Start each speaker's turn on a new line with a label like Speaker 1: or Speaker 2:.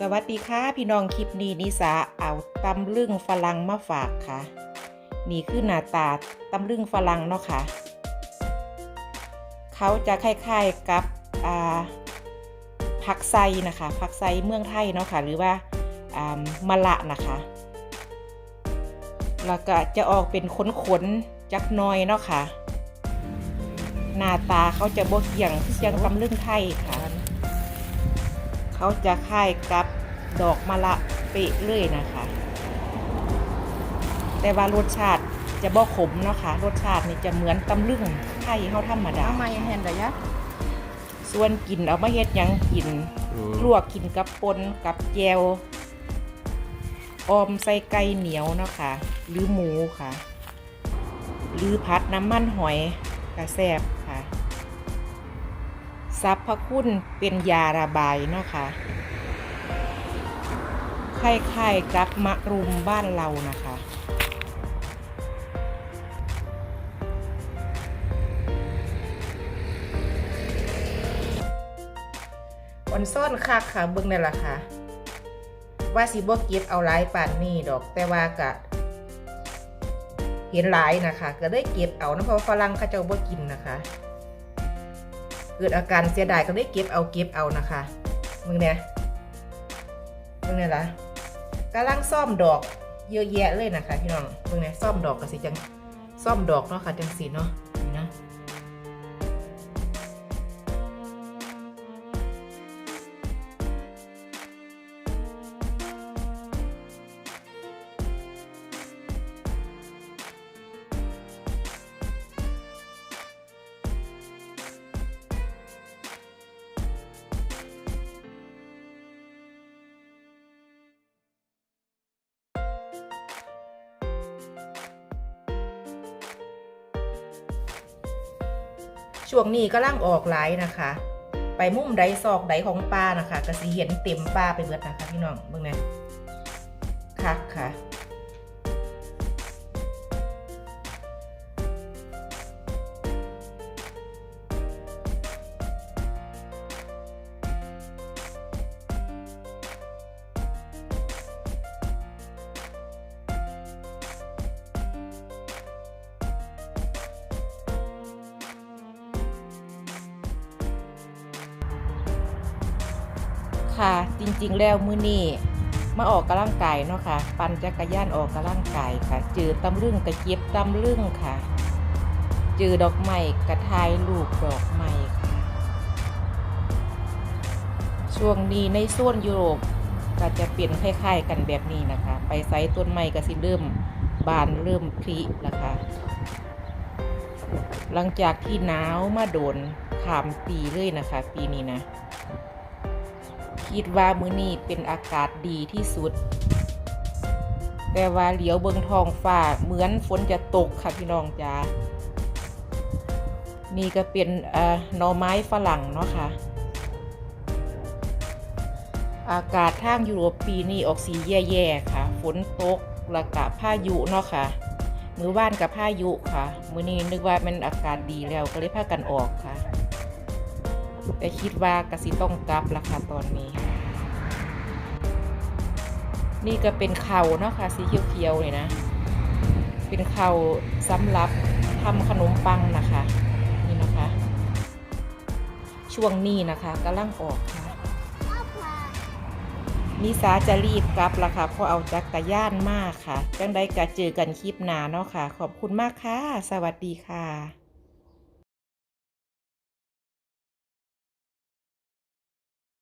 Speaker 1: สวัสดีค่ะพี่น้องคลิปนี้นิสาเอาตำลึงฝรั่งมาฝากค่ะ นี่คือหน้าตาตำลึงฝรั่งเนาะค่ะ เขาจะคล้ายๆกับอ่าผักไซนะคะผักไซเมืองไทยเนาะค่ะหรือว่าามะละนะคะ แล้วก็จะออกเป็นขนๆจักน้อยเนาะค่ะ หน้าตาเขาจะบกเกี่ยงคือจังตำลึงไทยค่ะ เขาจะคล้ายกับดอกมะละเปะเลยนะคะ แต่ว่ารสชาติจะบ่ขมเนาะค่ะรสชาตินี่จะเหมือนตำลึงไทยเขาธรรมดา
Speaker 2: ทำไมเห็นระยะ
Speaker 1: ส่วนกินเอามาเฮ็ดหยังกินลวกกินกับปนกับแจวออมใส่ไก่เหนียวเนาะค่ะ หรือหมูค่ะ หรือพัดน้ำมันหอยกระแซบ ค่ะซับพระคุณเป็นยาระบายเนาะค่ะคล้ายๆกับมะรุมบ้านเรานะคะอ่อนซ่อนคักค่ะเบิ่งนั่นล่ะค่ะ ว่าสิบ่เก็บเอาหลายปานนี้ดอก แต่ว่ากะเห็นหลายนะคะ ก็ได้เก็บเอานะเพราะฝรั่งเขาเจ้าบ่กินนะคะ เกิดอาการเสียดายก็ได้เก็บเอาเก็บเอานะคะมึงเนี่ยมึงเนี่ยล่ะกำลังซ่อมดอกเยอะแยะเลยนะคะพี่น้องมึงเนี่ยซ่อมดอกก็สิจังซ่อมดอกเนาะค่ะจังสีเนาะ ช่วงนี้ก็ล่างออกหลายนะคะ ไปมุมไดซอกไดของปลานะคะก็สิเห็นเต็มปลาไปเบิดนะคะพี่น้องเบิ่งนะคักค่ะ ค่ะ จริงๆ แล้วมื้อนี้มาออกกำลังกายเนาะค่ะ ปั่นจักรยานออกกำลังกายค่ะ เจอตำลึงกระเจี๊ยบตำลึงค่ะ เจอดอกไม้กระทายลูกดอกไม้ค่ะ ช่วงนี้ในโซนยุโรปก็จะเปลี่ยนคล้ายๆกันแบบนี้นะคะ ไปไซต้นไม้ก็สิเริ่มบานเริ่มพลินะคะหลังจากที่หนาวมาโดนขามปีเลยนะคะ ปีนี้นะ คิดว่ามื้อนี้เป็นอากาศดีที่สุด แต่ว่าเหลียวเบิงทองฟ้าเหมือนฝนจะตกค่ะพี่น้องจ้านี่ก็เป็นเอ่อหน่อไม้ฝรั่งเนาะค่ะ อากาศทางยุโรปปีนี้ออกสีแย่ๆค่ะ ฝนตกแล้วก็พายุเนาะค่ะ มือว่านกับพายุค่ะ มือนี้นึกว่ามันอากาศดีแล้วก็เลยพากันออกค่ะ แต่คิดว่ากสิต้องกลับละค่ะตอนนี้ นี่ก็เป็นเข่าเนาะค่ะสีเขียวๆเลยนะ เป็นเข่าสำหรับทำขนมปังนะคะนี่นะคะ ช่วงนี้นะคะกำลังออกค่ะนิสาจะรีบกลับละค่ะเพราะเอาจักรยานมากค่ะ จังได้กะเจอกันคลิปหน้าเนาะค่ะ ขอบคุณมากค่ะ สวัสดีค่ะ